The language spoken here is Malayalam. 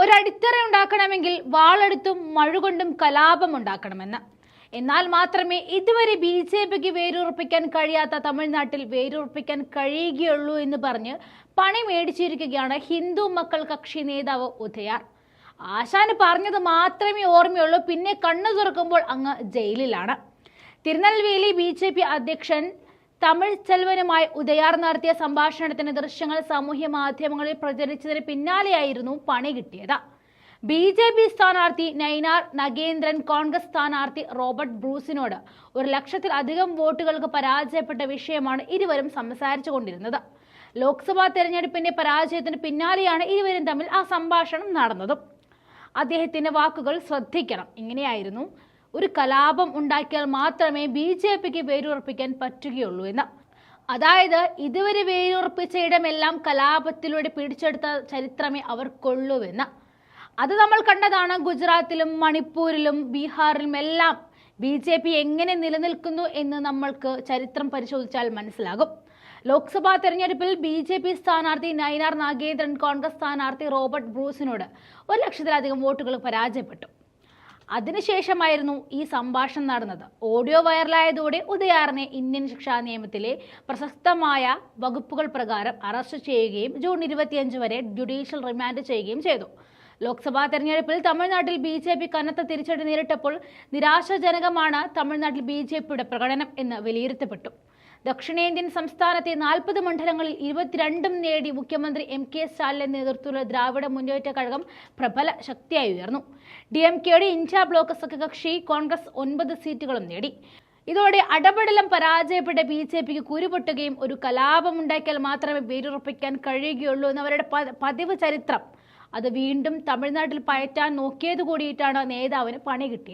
ഒരടിത്തറ ഉണ്ടാക്കണമെങ്കിൽ വാളെടുത്തും മഴുകൊണ്ടും കലാപം ഉണ്ടാക്കണമെന്ന്. എന്നാൽ മാത്രമേ ഇതുവരെ ബി ജെ പിക്ക് വേരുറപ്പിക്കാൻ കഴിയാത്ത തമിഴ്നാട്ടിൽ വേരുറപ്പിക്കാൻ കഴിയുകയുള്ളൂ എന്ന് പറഞ്ഞ് പണി മേടിച്ചിരിക്കുകയാണ് ഹിന്ദു മക്കൾ കക്ഷി നേതാവ് ഉദയാർ. ആശാന് പറഞ്ഞത് മാത്രമേ ഓർമ്മയുള്ളൂ പിന്നെ കണ്ണു തുറക്കുമ്പോൾ അങ്ങ് ജയിലിലാണ്. തിരുനെൽവേലി ബി ജെ പി അധ്യക്ഷൻ തമിഴ് ചെൽവനുമായി ഉദയാർ നടത്തിയ സംഭാഷണത്തിന്റെ ദൃശ്യങ്ങൾ സാമൂഹ്യ മാധ്യമങ്ങളിൽ പ്രചരിച്ചതിന് പിന്നാലെയായിരുന്നു പണി കിട്ടിയത്. ബി ജെ പി സ്ഥാനാർത്ഥി നൈനാർ നഗേന്ദ്രൻ കോൺഗ്രസ് സ്ഥാനാർത്ഥി റോബർട്ട് ബ്രൂസിനോട് ഒരു ലക്ഷത്തിലധികം വോട്ടുകൾക്ക് പരാജയപ്പെട്ട വിഷയമാണ് ഇരുവരും സംസാരിച്ചു കൊണ്ടിരുന്നത് ലോക്സഭാ തെരഞ്ഞെടുപ്പിന്റെ പരാജയത്തിന് പിന്നാലെയാണ് ഇരുവരും തമ്മിൽ ആ സംഭാഷണം നടന്നതും. അദ്ദേഹത്തിന്റെ വാക്കുകൾ ശ്രദ്ധിക്കണം. ഇങ്ങനെയായിരുന്നു ഒരു കലാപം ഉണ്ടാക്കിയാൽ മാത്രമേ ബി ജെ പിക്ക് വേരുറപ്പിക്കാൻ പറ്റുകയുള്ളൂ എന്ന്. അതായത് ഇതുവരെ വേരുറപ്പിച്ച ഇടമെല്ലാം കലാപത്തിലൂടെ പിടിച്ചെടുത്ത ചരിത്രമേ അവർക്കുള്ളൂവെന്ന് അത് നമ്മൾ കണ്ടതാണ് ഗുജറാത്തിലും മണിപ്പൂരിലും ബീഹാറിലും എല്ലാം ബി ജെ പി എങ്ങനെ നിലനിൽക്കുന്നു എന്ന് നമ്മൾക്ക് ചരിത്രം പരിശോധിച്ചാൽ മനസ്സിലാകും. ലോക്സഭാ തെരഞ്ഞെടുപ്പിൽ ബി ജെ പി സ്ഥാനാർത്ഥി നയനാർ നാഗേന്ദ്രൻ കോൺഗ്രസ് സ്ഥാനാർത്ഥി റോബർട്ട് ബ്രൂസിനോട് ഒരു ലക്ഷത്തിലധികം വോട്ടുകൾ പരാജയപ്പെട്ടു. അതിനുശേഷമായിരുന്നു ഈ സംഭാഷണം നടന്നത്. ഓഡിയോ വൈറലായതോടെ ഉദയാറിനെ ഇന്ത്യൻ ശിക്ഷാ നിയമത്തിലെ പ്രസക്തമായ വകുപ്പുകൾ പ്രകാരം അറസ്റ്റ് ചെയ്യുകയും ജൂൺ ഇരുപത്തിയഞ്ച് വരെ ജുഡീഷ്യൽ റിമാൻഡ് ചെയ്യുകയും ചെയ്തു. ലോക്സഭാ തെരഞ്ഞെടുപ്പിൽ തമിഴ്നാട്ടിൽ ബി ജെ പി കനത്ത തിരിച്ചടി നേരിട്ടപ്പോൾ നിരാശാജനകമാണ് തമിഴ്നാട്ടിൽ ബി ജെ പിയുടെ പ്രകടനം എന്ന് വിലയിരുത്തപ്പെട്ടു. ദക്ഷിണേന്ത്യൻ സംസ്ഥാനത്തെ നാൽപ്പത് മണ്ഡലങ്ങളിൽ ഇരുപത്തിരണ്ടും നേടി മുഖ്യമന്ത്രി എം കെ സ്റ്റാലിന്റെ നേതൃത്വത്തിലുള്ള ദ്രാവിഡ മുന്നേറ്റ കഴകം പ്രബല ശക്തിയായി ഉയർന്നു. ഡി എം കെയുടെ ഇന്ത്യ ബ്ലോക്ക് സഖ്യകക്ഷി കോൺഗ്രസ് ഒൻപത് സീറ്റുകളും നേടി. ഇതോടെ അടപടലം പരാജയപ്പെട്ട ബി ജെ പിക്ക് കുരുപൊട്ടുകയും ഒരു കലാപം ഉണ്ടാക്കിയാൽ മാത്രമേ വേരുറപ്പിക്കാൻ കഴിയുകയുള്ളൂ എന്നവരുടെ പതിവ് ചരിത്രം. അത് വീണ്ടും തമിഴ്നാട്ടിൽ പയറ്റാൻ നോക്കിയത് കൂടിയിട്ടാണ് നേതാവിന് പണി കിട്ടിയത്.